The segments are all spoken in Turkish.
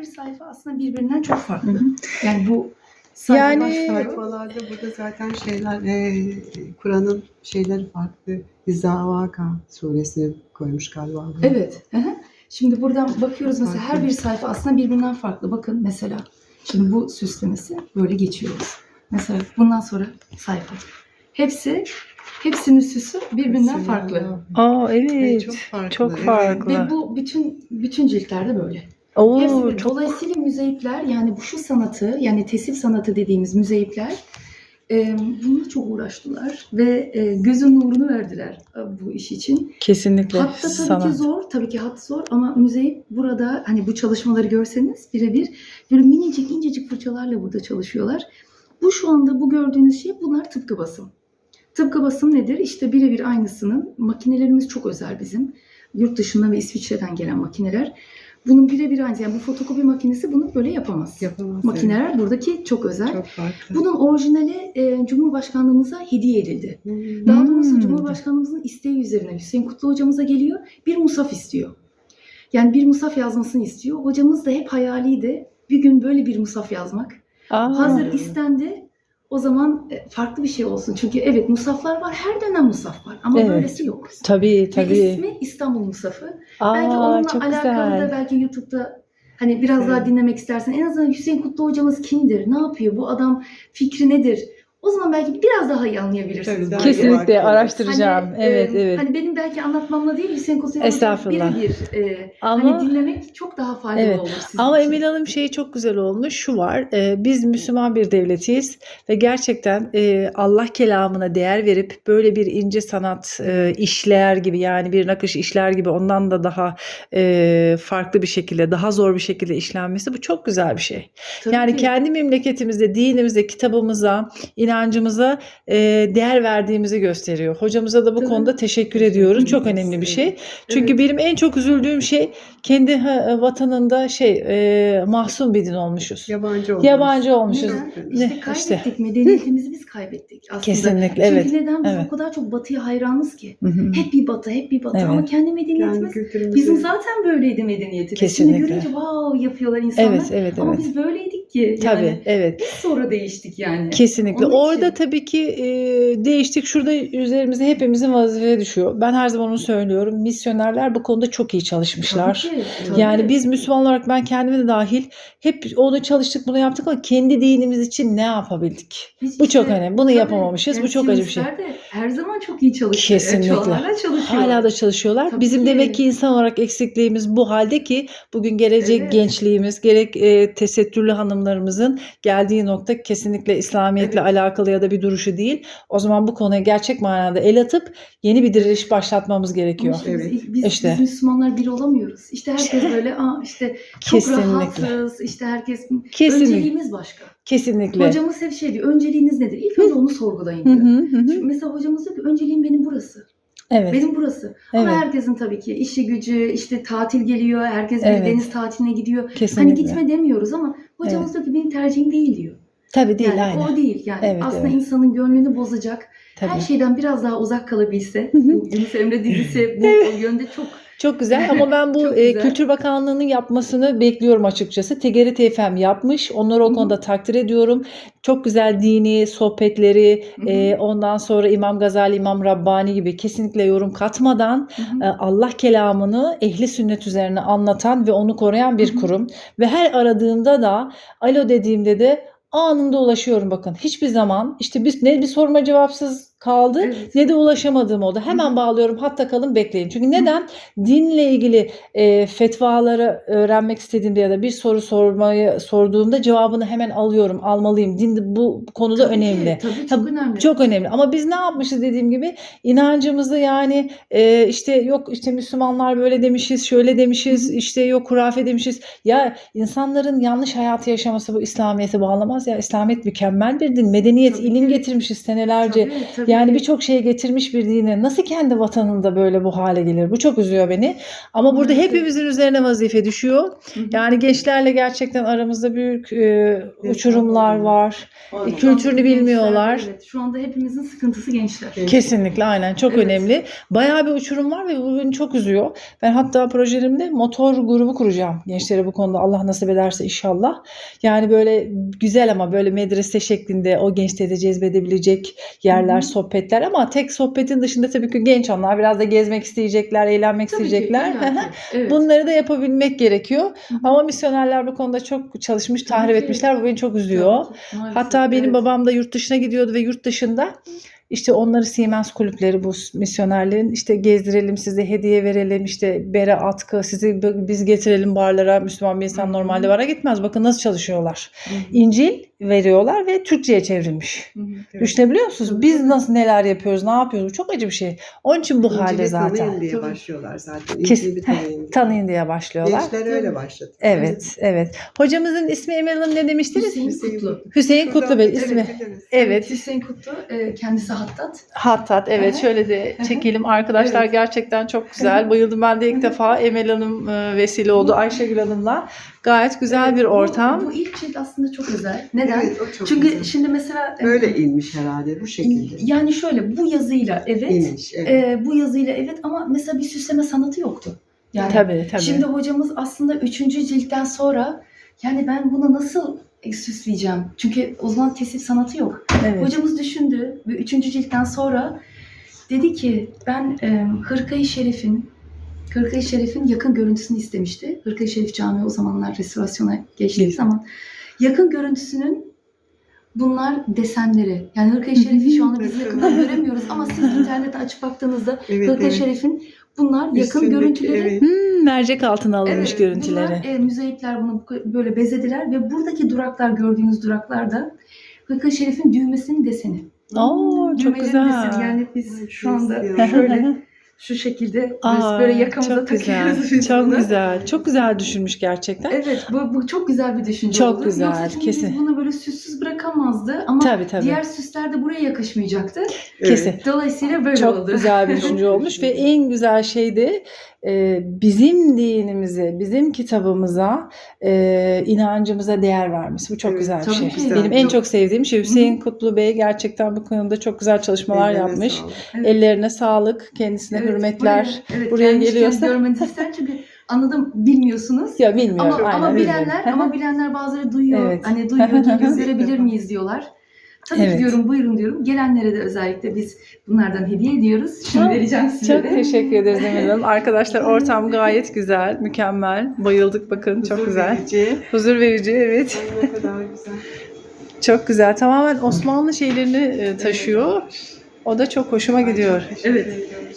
bir sayfa aslında birbirinden çok farklı. Hı hı. Yani bu Yani- sayfalar- Sayfalarda burada zaten şeyler, e, Kur'an'ın şeyleri farklı. Hizavaka suresini koymuş galiba. Evet. hı hı. Şimdi buradan bakıyoruz mesela her Farklı. bir sayfa aslında birbirinden farklı. Bakın mesela şimdi bu süslemesi böyle geçiyoruz. Mesela bundan sonra sayfa. Hepsi hepsinin süsü birbirinden Hepsi farklı. ya. Aa Ve evet. çok farklı. Çok evet. farklı. Ve bu bütün bütün ciltlerde böyle. Oo, Hepsi çok Dolayısıyla müzeyipler yani bu şu sanatı yani tesip sanatı dediğimiz müzeyipler e, bununla çok uğraştılar ve e, gözün nurunu verdiler e, bu iş için. kesinlikle Hatta tabii sanat. ki zor, tabii ki hat zor ama müzeyip burada hani bu çalışmaları görseniz birebir böyle minicik incecik fırçalarla burada çalışıyorlar. Bu şu anda bu gördüğünüz şey bunlar tıpkı basım. Tıpkı basım nedir? İşte birebir aynısının makinelerimiz çok özel bizim. Yurt dışından ve İsviçre'den gelen makineler. Bunun birebir aynısı. Yani bu fotokopi makinesi bunu böyle yapamaz. Yapamaz. Makineler buradaki çok özel. evet. Çok farklı. Bunun orijinali e, Cumhurbaşkanlığımıza hediye edildi. Hmm. Daha doğrusu Hmm. Cumhurbaşkanımızın isteği üzerine Hüseyin Kutlu hocamıza geliyor. Bir musaf istiyor. Yani bir musaf yazmasını istiyor. Hocamız da hep hayaliydi. Bir gün böyle bir musaf yazmak. Aa, Hazır istendi. O zaman e, farklı bir şey olsun. Çünkü evet musaflar var. Her dönem musaf var. Ama Evet. böylesi yok. Tabii Ve tabii. ismi İstanbul Musafı. belki Aa, onunla çok alakalı da güzel. belki YouTube'da hani biraz daha Evet. dinlemek istersen en azından Hüseyin Kutlu hocamız kimdir? Ne yapıyor? Bu adam fikri nedir? O zaman belki biraz daha iyi anlayabilirsiniz. Tabii. Kesinlikle Farklı. araştıracağım. Hani, evet e, evet. Hani benim belki anlatmamla değil Hüseyin Estağfurullah. birebir e, Ama hani dinlemek çok daha faydalı Evet. olur sizin Ama için. Emel Hanım şeyi çok güzel olmuş. Şu var. e, biz Müslüman bir devletiyiz ve gerçekten e, Allah kelamına değer verip böyle bir ince sanat e, işler gibi yani bir nakış işler gibi ondan da daha e, farklı bir şekilde, daha zor bir şekilde işlenmesi bu çok güzel bir şey. Tabii Yani ki. kendi memleketimizde, dinimize, kitabımıza, inancımıza e, değer verdiğimizi gösteriyor. Hocamıza da bu Tabii. konuda teşekkür ediyoruz. Çok önemli bir şey. Çünkü Evet. benim en çok üzüldüğüm şey kendi ha- vatanında şey e, mahzun bir din olmuşuz. Yabancı olmuş. Yabancı olmuşuz. Neden? Ne? İşte İşte. kaybettik. Medeniyetimizi biz kaybettik aslında. Kesinlikle Çünkü evet. neden? Biz evet. o kadar çok batıya hayranız ki. Hı hı. Hep bir batı, hep bir batı. Evet. Ama kendi medeniyetimiz kültürümüzü. bizim zaten böyleydi medeniyetimiz. Kesinlikle. Şimdi görünce wow yapıyorlar insanlar. Evet, evet, Ama evet. biz böyleydik ki. Tabii, Yani evet. biz sonra değiştik yani. Kesinlikle. Onun için- Orada tabii ki e, değiştik. Şurada üzerimize hepimizin vazife düşüyor. Ben her zaman onu söylüyorum. Misyonerler bu konuda çok iyi çalışmışlar. Tabii ki, tabii. Yani biz Müslüman olarak ben kendime de dahil hep onu çalıştık bunu yaptık ama kendi dinimiz için ne yapabildik? Biz Bu işte- çok önemli. Bunu tabii, yapamamışız. Bu çok acı bir şey. De her zaman çok iyi çalışıyor. Kesinlikle. Hala çalışıyor. Hala da çalışıyorlar. Tabii Bizim ki. demek ki insan olarak eksikliğimiz bu halde ki bugün gelecek Evet. gençliğimiz, gerek e, tesettürlü hanımlarımızın geldiği nokta kesinlikle İslamiyetle Evet. alakalı ya da bir duruşu değil. O zaman bu konuya gerçek manada el atıp yeni bir diriliş başlatmamız Ama gerekiyor. işte Evet. biz, biz, İşte. biz Müslümanlar bir olamıyoruz. İşte herkes böyle aa işte çok Kesinlikle. rahatsız. İşte herkes Kesinlikle. önceliğimiz başka. Kesinlikle. Hocamız hep şey diyor. Önceliğiniz nedir? İlk önce onu sorgulayın diyor. hı, hı hı. Çünkü Mesela hocamız diyor ki önceliğim benim burası. Evet. Benim burası. Evet. Ama herkesin tabii ki işi gücü, işte tatil geliyor. Herkes bir Evet. deniz tatiline gidiyor. Kesinlikle. Hani gitme demiyoruz ama hocamız diyor ki benim tercihim değil diyor. Tabii değil yani aynen. o değil. Yani Evet, aslında evet. insanın gönlünü bozacak. Tabii. Her şeyden biraz daha uzak kalabilse. Yunus Emre dizisi bu yönde çok Çok güzel ama ben bu e. Kültür Bakanlığı'nın yapmasını bekliyorum açıkçası. TGRT TFM yapmış. Onları o konuda takdir ediyorum. Çok güzel dini sohbetleri, e, ondan sonra İmam Gazali, İmam Rabbani gibi kesinlikle yorum katmadan e, Allah kelamını ehli sünnet üzerine anlatan ve onu koruyan bir kurum. Ve her aradığımda da alo dediğimde de anında ulaşıyorum bakın. Hiçbir zaman işte bir, ne bir soruma cevapsız kaldı Evet. ne de ulaşamadığım oldu. Hemen bağlıyorum hatta kalın bekleyin. Çünkü neden? Dinle ilgili e, fetvaları öğrenmek istediğimde ya da bir soru sormayı sorduğumda cevabını hemen alıyorum, almalıyım. Din bu konuda Tabii ki, önemli. Tabii Tabii, çok önemli. Çok önemli ama biz ne yapmışız dediğim gibi inancımızı yani e, işte yok işte Müslümanlar böyle demişiz, şöyle demişiz, Hı hı. işte yok hurafe demişiz. Ya insanların yanlış hayatı yaşaması bu İslamiyet'e bağlamaz ya. İslamiyet mükemmel bir din. Medeniyet, Tabii ilim ki. getirmişiz senelerce. Tabii, tabii. Yani birçok şeye getirmiş bir dine nasıl kendi vatanında böyle bu hale gelir? Bu çok üzüyor beni. Ama burada hepimizin üzerine vazife düşüyor. Yani gençlerle gerçekten aramızda büyük e, uçurumlar var. Aynen. kültürünü bilmiyorlar. Evet, şu anda hepimizin sıkıntısı gençler. Kesinlikle aynen çok Evet. önemli. Bayağı bir uçurum var ve bu beni çok üzüyor. Ben hatta projelerimde motor grubu kuracağım gençlere bu konuda Allah nasip ederse inşallah. Yani böyle güzel ama böyle medrese şeklinde o gençleri de cezbedebilecek yerler, hı. Sohbetler ama tek sohbetin dışında tabii ki genç onlar biraz da gezmek isteyecekler, eğlenmek Tabii isteyecekler. ki. Evet. Bunları da yapabilmek gerekiyor. Hı hı. Ama misyonerler bu konuda çok çalışmış, tahrip etmişler. Bu beni çok üzüyor. Tabii Hatta benim evet. babam da yurt dışına gidiyordu ve yurt dışında işte onları Siemens kulüpleri bu misyonerlerin işte gezdirelim size hediye verelim işte bere atkı sizi biz getirelim barlara Müslüman bir insan normalde bara gitmez bakın nasıl çalışıyorlar. Hı hı. İncil veriyorlar ve Türkçe'ye çevrilmiş. Hı. Düşünebiliyor musunuz? Biz nasıl neler yapıyoruz, ne yapıyoruz? Bu çok acı bir şey. Onun için bu İncil'i halde zaten. tanıyın diye başlıyorlar zaten. Kes- İncil'i tanıyın diye. Tanıyın diye başlıyorlar. Gençler öyle başladı. Evet, evet. Hocamızın ismi Emel Hanım ne demiştiniz? Hüseyin Kutlu. Hüseyin Kutlu Bey ismi. Evet. Hüseyin Kutlu e, kendisi hattat. Hattat evet Aha. şöyle de çekelim arkadaşlar Evet. gerçekten çok güzel bayıldım ben de ilk defa Emel Hanım e, vesile oldu Ayşegül Hanım'la gayet güzel Evet, bir bu- ortam Bu, ilk cilt aslında çok özel. Neden? Evet, o çok Çünkü güzel. şimdi mesela e, Böyle inmiş herhalde bu şekilde. yani şöyle bu yazıyla evet, İnmiş. Evet. e, bu yazıyla evet ama mesela bir süsleme sanatı yoktu. Yani tabii tabii Şimdi hocamız aslında üçüncü ciltten sonra yani ben bunu nasıl süsleyeceğim? Çünkü o zaman tesip sanatı yok. evet. Hocamız düşündü ve üçüncü ciltten sonra dedi ki ben e, Hırkayı Şerif'in Hırkayı Şerif'in yakın görüntüsünü istemişti. Hırkayı Şerif Camii o zamanlar restorasyona geçtiği Evet. zaman yakın görüntüsünün bunlar desenleri. Yani Hırkayı Şerif'i şu anda biz yakından göremiyoruz ama siz internette açıp baktığınızda evet, Hırkayı evet. Şerif'in bunlar yakın Üstündeki, görüntüleri Evet. Hmm, mercek altına alınmış Evet, görüntüleri. Bunlar, e, müzeyipler bunu bu- böyle bezediler ve buradaki duraklar gördüğünüz duraklar da Hırka Şerif'in düğmesinin deseni. Oo çok güzel. deseni. Yani biz şu anda şöyle şu şekilde Aa, böyle yakamıza çok güzel. takıyoruz biz Çok bunu. güzel. Çok güzel düşünmüş gerçekten. Evet bu, bu çok güzel bir düşünce Çok oldu. güzel, Yoksa kesin. biz bunu böyle süssüz bırakamazdı ama Tabii tabii. diğer süsler de buraya yakışmayacaktı. Kesin. Dolayısıyla böyle Çok oldu. güzel bir düşünce olmuş ve en güzel şey de e, bizim dinimize, bizim kitabımıza, e, inancımıza değer vermesi. Bu çok Evet, güzel bir şey. ki. Benim en Çok- çok sevdiğim şey Hüseyin Kutlu Bey gerçekten bu konuda çok güzel çalışmalar Ellerine yapmış. sağlık. Evet. Ellerine sağlık, kendisine Evet, hürmetler. Buraya, evet, Buraya geliyorsa- görmenizi ister çünkü anladım bilmiyorsunuz. Ya bilmiyorum. Ama, aynen, ama bilmiyorum. bilenler ama bilenler bazıları duyuyor. Evet. Hani duyuyor Evet. görebilir miyiz diyorlar. Tabii Evet. ki diyorum buyurun diyorum. Gelenlere de özellikle biz bunlardan hediye ediyoruz. Şimdi Ha, vereceğim size Çok de. teşekkür ederiz Emel Hanım. Arkadaşlar ortam gayet güzel, mükemmel. Bayıldık bakın çok Huzur güzel. verici. Huzur verici evet. Ay, Ne kadar güzel. Çok güzel. Tamamen Osmanlı şeylerini e, taşıyor. O da çok hoşuma gidiyor. Evet.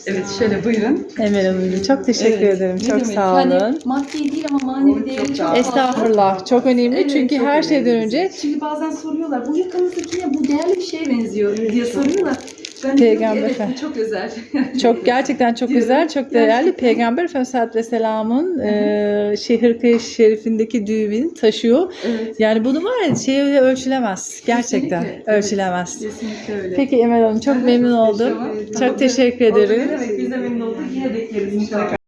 Evet şöyle buyurun. Emel Hanımcığım çok teşekkür Evet, ederim. ne Çok demek? sağ olun. Yani maddi değil ama manevi değeri çok. Estağfurullah. Çok önemli Evet, çünkü çok her şeyden önemli. önce Şimdi bazen soruyorlar bu yakanızdaki ne bu değerli bir şeye benziyor Evet, diye soruyorlar. Ben Peygamber diyorum ki evet çok özel. çok gerçekten çok Diyorum. güzel, çok değerli. Gerçekten. Peygamber Efendimiz Aleyhisselatü Vesselam'ın e, şehir kıyı şerifindeki düğümünü taşıyor. evet. Yani bunu var ya şey ölçülemez. Gerçekten Kesinlikle, evet. ölçülemez. Kesinlikle öyle. Peki Emel Hanım çok memnun oldum. Çok teşekkür ederim. biz de memnun olduk. Yine bekleriz inşallah.